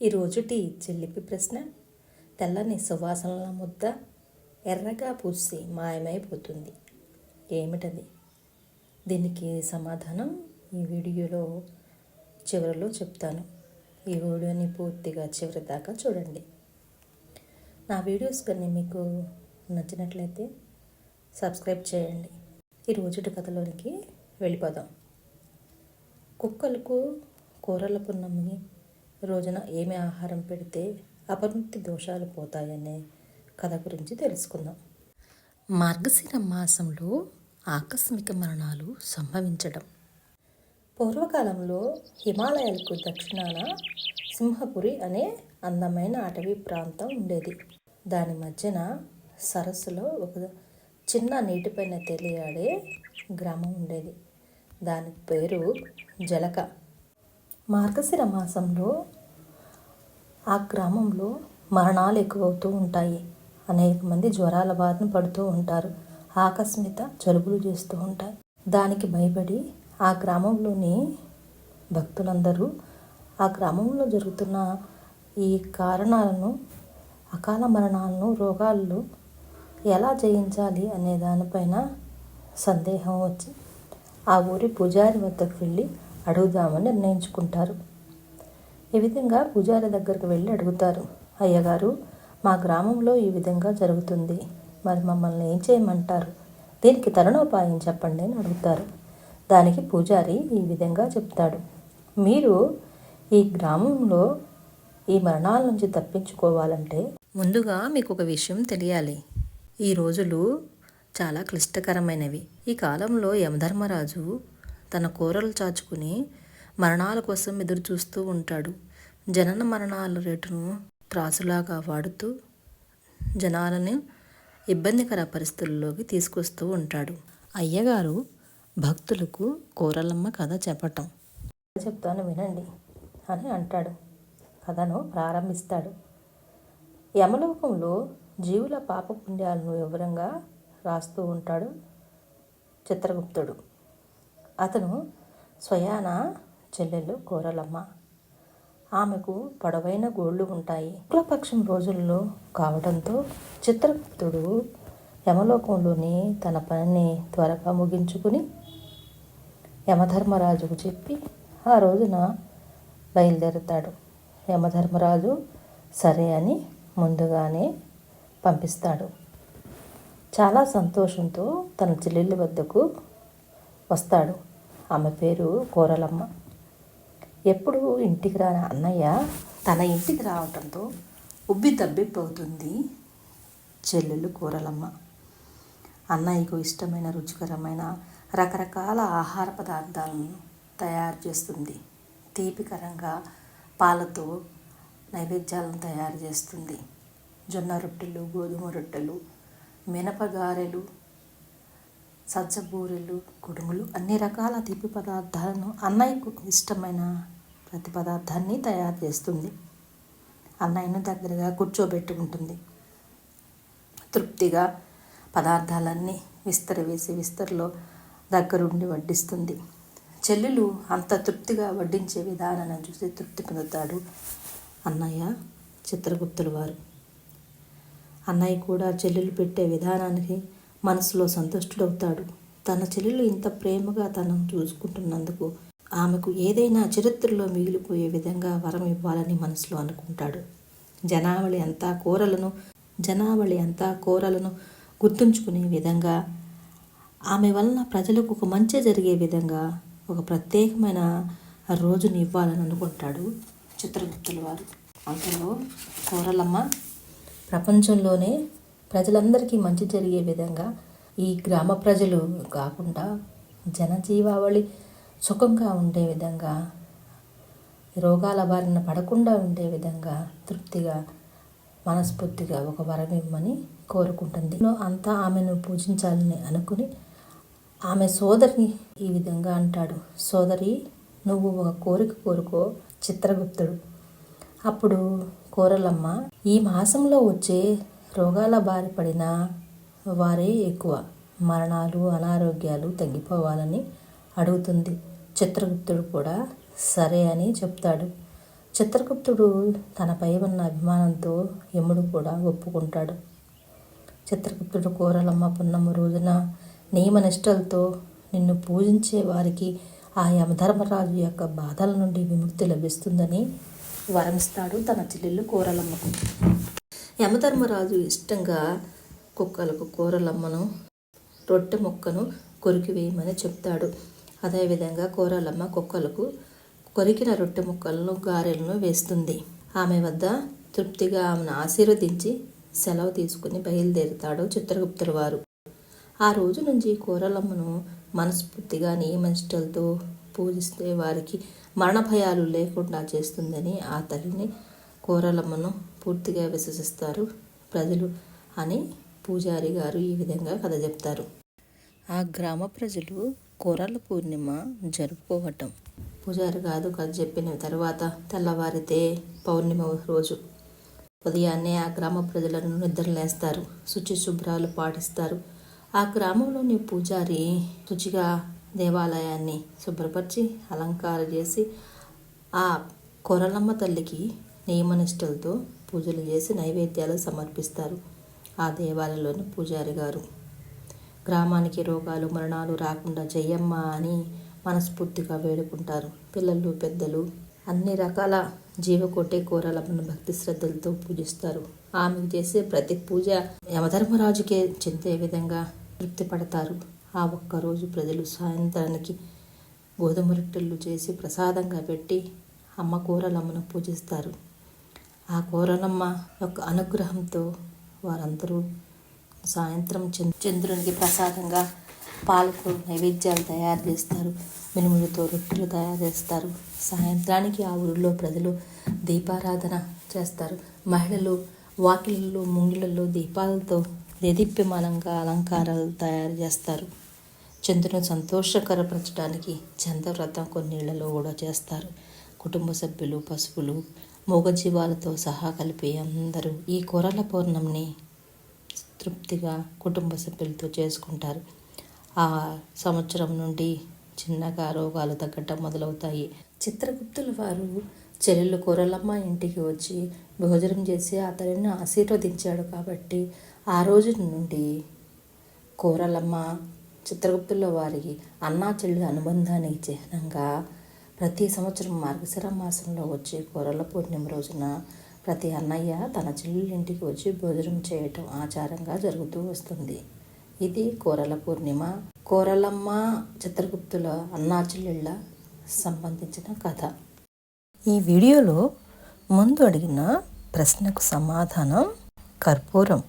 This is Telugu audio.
ఈ రోజుటి చెల్లిపి ప్రశ్న. తెల్లని సువాసనల ముద్ద ఎర్రగా పూసి మాయమైపోతుంది. ఏమిటది? దీనికి సమాధానం ఈ వీడియోలో చివరిలో చెప్తాను. ఈ వీడియోని పూర్తిగా చివరి దాకా చూడండి. నా వీడియోస్ కానీ మీకు నచ్చినట్లయితే సబ్స్క్రైబ్ చేయండి. ఈ రోజుటి కథలోనికి వెళ్ళిపోదాం. కుక్కలకు కూరల పున్నమి రోజున ఏమి ఆహారం పెడితే అపనృతి దోషాలు పోతాయనే కథ గురించి తెలుసుకుందాం. మార్గశిర మాసంలో ఆకస్మిక మరణాలు సంభవించడం. పూర్వకాలంలో హిమాలయాలకు దక్షిణాన సింహపురి అనే అందమైన అటవీ ప్రాంతం ఉండేది. దాని మధ్యన సరస్సులో ఒక చిన్న నీటిపైన తేలియాడే గ్రామం ఉండేది. దాని పేరు జలక. మార్గశిర మాసంలో ఆ గ్రామంలో మరణాలు ఎక్కువవుతూ ఉంటాయి. అనేక మంది జ్వరాల బారిన పడుతూ ఉంటారు. ఆకస్మిక జలుబులు చేస్తూ ఉంటాయి. దానికి భయపడి ఆ గ్రామంలోని భక్తులందరూ ఆ గ్రామంలో జరుగుతున్న ఈ కారణాలను అకాల మరణాలను రోగాలను ఎలా జయించాలి అనే దానిపైన సందేహం వచ్చి ఆ ఊరి పూజారి వద్దకు వెళ్ళి అడుగుదామని నిర్ణయించుకుంటారు. ఈ విధంగా పూజారి దగ్గరకు వెళ్ళి అడుగుతారు. అయ్యగారు మా గ్రామంలో ఈ విధంగా జరుగుతుంది. మరి మమ్మల్ని ఏం చేయమంటారు? దీనికి తరుణోపాయం చెప్పండి అని అడుగుతారు. దానికి పూజారి ఈ విధంగా చెప్తాడు. మీరు ఈ గ్రామంలో ఈ మరణాల నుంచి తప్పించుకోవాలంటే ముందుగా మీకు ఒక విషయం తెలియాలి. ఈ రోజులు చాలా క్లిష్టకరమైనవి. ఈ కాలంలో యమధర్మరాజు తన కూరలు చాచుకుని మరణాల కోసం ఎదురు చూస్తూ ఉంటాడు. జనన మరణాల రేటును త్రాసులాగా వాడుతూ జనాలను ఇబ్బందికర పరిస్థితుల్లోకి తీసుకొస్తూ ఉంటాడు. అయ్యగారు భక్తులకు కూరలమ్మ కథ చెప్పటం. చెప్తాను వినండి అని అంటాడు. కథను ప్రారంభిస్తాడు. యమలోకంలో జీవుల పాపపుణ్యాలను వివరంగా రాస్తూ ఉంటాడు చిత్రగుప్తుడు. అతను స్వయాన చెల్లెలు కోరలమ్మ. ఆమెకు పొడవైన గోళ్ళు ఉంటాయి. శుక్లపక్షం రోజుల్లో కావడంతో చిత్రగుప్తుడు యమలోకంలోని తన పనిని త్వరగా ముగించుకుని యమధర్మరాజుకు చెప్పి ఆ రోజున బయలుదేరుతాడు. యమధర్మరాజు సరే అని ముందుగానే పంపిస్తాడు. చాలా సంతోషంతో తన చెల్లెళ్ళ వద్దకు వస్తాడు. ఆమె పేరు కోరలమ్మ. ఎప్పుడు ఇంటికి రాని? అన్నయ్య? తన ఇంటికి రావటంతో ఉబ్బి తబ్బిపోతుంది చెల్లెలు కూరలమ్మ. అన్నయ్యకు ఇష్టమైన రుచికరమైన రకరకాల ఆహార పదార్థాలను తయారు చేస్తుంది. తీపికరంగా పాలతో నైవేద్యాలను తయారు చేస్తుంది. జొన్న రొట్టెలు గోధుమ రొట్టెలు మినపగారెలు సజ్జబూరెలు కుడుములు అన్ని రకాల తీపి పదార్థాలను అన్నయ్యకు ఇష్టమైన ప్రతి పదార్థాన్ని తయారు చేస్తుంది. అన్నయ్యను దగ్గరగా కూర్చోబెట్టుకుంటుంది. తృప్తిగా పదార్థాలన్నీ విస్తర వేసి విస్తరలో దగ్గరుండి వడ్డిస్తుంది. చెల్లెలు అంత తృప్తిగా వడ్డించే విధానాన్ని చూసి తృప్తి పొందుతాడు అన్నయ్య చిత్రగుప్తుల వారు. అన్నయ్య కూడా చెల్లెలు పెట్టే విధానానికి మనసులో సంతుష్టుడవుతాడు. తన చెల్లెలు ఇంత ప్రేమగా తనను చూసుకుంటున్నందుకు ఆమెకు ఏదైనా చరిత్రలో మిగిలిపోయే విధంగా వరం ఇవ్వాలని మనసులో అనుకుంటాడు. జనావళి అంతా కూరలను జనావళి అంతా కూరలను గుర్తుంచుకునే విధంగా ఆమె వలన ప్రజలకు ఒక మంచి జరిగే విధంగా ఒక ప్రత్యేకమైన రోజుని ఇవ్వాలని అనుకుంటాడు చిత్రగుప్తుల వారు. అంతలో కూరలమ్మ ప్రపంచంలోనే ప్రజలందరికీ మంచి జరిగే విధంగా ఈ గ్రామ ప్రజలు కాకుండా జనజీవావళి సుఖంగా ఉండే విధంగా రోగాల బారిన పడకుండా ఉండే విధంగా తృప్తిగా మనస్ఫూర్తిగా ఒక వరం ఇవ్వమని కోరుకుంటుంది. అంతా ఆమెను పూజించాలని అనుకుని ఆమె సోదరిని ఈ విధంగా అంటాడు. సోదరి నువ్వు ఒక కోరిక కోరుకో చిత్రగుప్తుడు. అప్పుడు కోరలమ్మ ఈ మాసంలో వచ్చే రోగాల బారి పడిన వారే ఎక్కువ. మరణాలు అనారోగ్యాలు తగ్గిపోవాలని అడుగుతుంది చిత్రగుప్తుడు కూడా. సరే అని చెప్తాడు. చిత్రగుప్తుడు తనపై ఉన్న అభిమానంతో యముడు కూడా ఒప్పుకుంటాడు. చిత్రగుప్తుడు కోరలమ్మ పున్నమ్మ రోజున నియమనిష్టలతో నిన్ను పూజించే వారికి ఆ యమధర్మరాజు యొక్క బాధల నుండి విముక్తి లభిస్తుందని వరమిస్తాడు తన చెల్లెళ్ళు కూరలమ్మకు యమధర్మరాజు ఇష్టంగా కుక్కలకు కూరలమ్మను రొట్టె ముక్కను కొరికి వేయమని చెప్తాడు. అదేవిధంగా కూరలమ్మ కుక్కలకు కొరికిన రొట్టె ముక్కలను గారెలను వేస్తుంది. ఆమె వద్ద తృప్తిగా ఆమెను ఆశీర్వదించి సెలవు తీసుకుని బయలుదేరుతాడు చిత్రగుప్తుల వారు. ఆ రోజు నుంచి కూరలమ్మను మనస్ఫూర్తిగా నియమనిష్టలతో పూజిస్తే వారికి మరణ భయాలు లేకుండా చేస్తుందని ఆ తల్లిని కూరలమ్మను పూర్తిగా విశ్వసిస్తారు ప్రజలు అని పూజారి గారు ఈ విధంగా కథ చెప్తారు. ఆ గ్రామ ప్రజలు కూరల పూర్ణిమ జరుపుకోవటం. పూజారి కాదు కథ చెప్పిన తర్వాత తెల్లవారితే పౌర్ణిమ రోజు. ఉదయాన్నే ఆ గ్రామ ప్రజలను నిద్రలేస్తారు శుచి శుభ్రాలు పాటిస్తారు. ఆ గ్రామంలోని పూజారి శుచిగా దేవాలయాన్ని శుభ్రపరిచి అలంకారం చేసి ఆ కొరలమ్మ తల్లికి నియమనిష్టలతో పూజలు చేసి నైవేద్యాలు సమర్పిస్తారు. ఆ దేవాలయంలోని పూజారి గారు గ్రామానికి రోగాలు మరణాలు రాకుండా జయమ్మ అని మనస్ఫూర్తిగా వేడుకుంటారు. పిల్లలు పెద్దలు అన్ని రకాల జీవకొట్టే కూరలమ్మను భక్తి శ్రద్ధలతో పూజిస్తారు. ఆమె చేసే ప్రతి పూజ యమధర్మరాజుకే చెందే విధంగా తృప్తి పడతారు. ఆ ఒక్కరోజు ప్రజలు సాయంత్రానికి గోధుమ రొట్టెలు చేసి ప్రసాదంగా పెట్టి అమ్మ కూరలమ్మను పూజిస్తారు. ఆ కోరలమ్మ యొక్క అనుగ్రహంతో వారందరూ సాయంత్రం చంద్రునికి ప్రసాదంగా పాలకు నైవేద్యాలు తయారు చేస్తారు. మినుములతో రొట్టెలు తయారు చేస్తారు. సాయంత్రానికి ఆ ఊరిలో ప్రజలు దీపారాధన చేస్తారు. మహిళలు వాకిళ్ళలో ముంగిళ్ళలో దీపాలతో దేదీప్యమానంగా అలంకారాలు తయారు చేస్తారు. చంద్రుని సంతోషకరపరచడానికి చంద్రవ్రతం కొన్నిళ్ళలో కూడా చేస్తారు. కుటుంబ సభ్యులు పశువులు మూగజీవాలతో సహా కలిపి అందరూ ఈ కూరల పౌర్ణమిని తృప్తిగా కుటుంబ సభ్యులతో చేసుకుంటారు. ఆ సంవత్సరం నుండి చిన్నగా రోగాలు తగ్గటం మొదలవుతాయి. చిత్రగుప్తుల వారు చెల్లెళ్ళు కూరలమ్మ ఇంటికి వచ్చి భోజనం చేసి అతడిని ఆశీర్వదించాడు కాబట్టి ఆ రోజు నుండి కూరలమ్మ చిత్రగుప్తుల వారికి అన్నా చెల్లి అనుబంధానికి చిహ్నంగా ప్రతి సంవత్సరం మార్గశిర మాసంలో వచ్చే కూరల పూర్ణిమ రోజున ప్రతి అన్నయ్య తన చెల్లెళ్ళ ఇంటికి వచ్చి భోజనం చేయటం ఆచారంగా జరుగుతూ వస్తుంది. ఇది కూరల పూర్ణిమ. కూరలమ్మ చిత్రగుప్తుల అన్నా చెల్లెళ్ళ సంబంధించిన కథ. ఈ వీడియోలో ముందు అడిగిన ప్రశ్నకు సమాధానం కర్పూరం.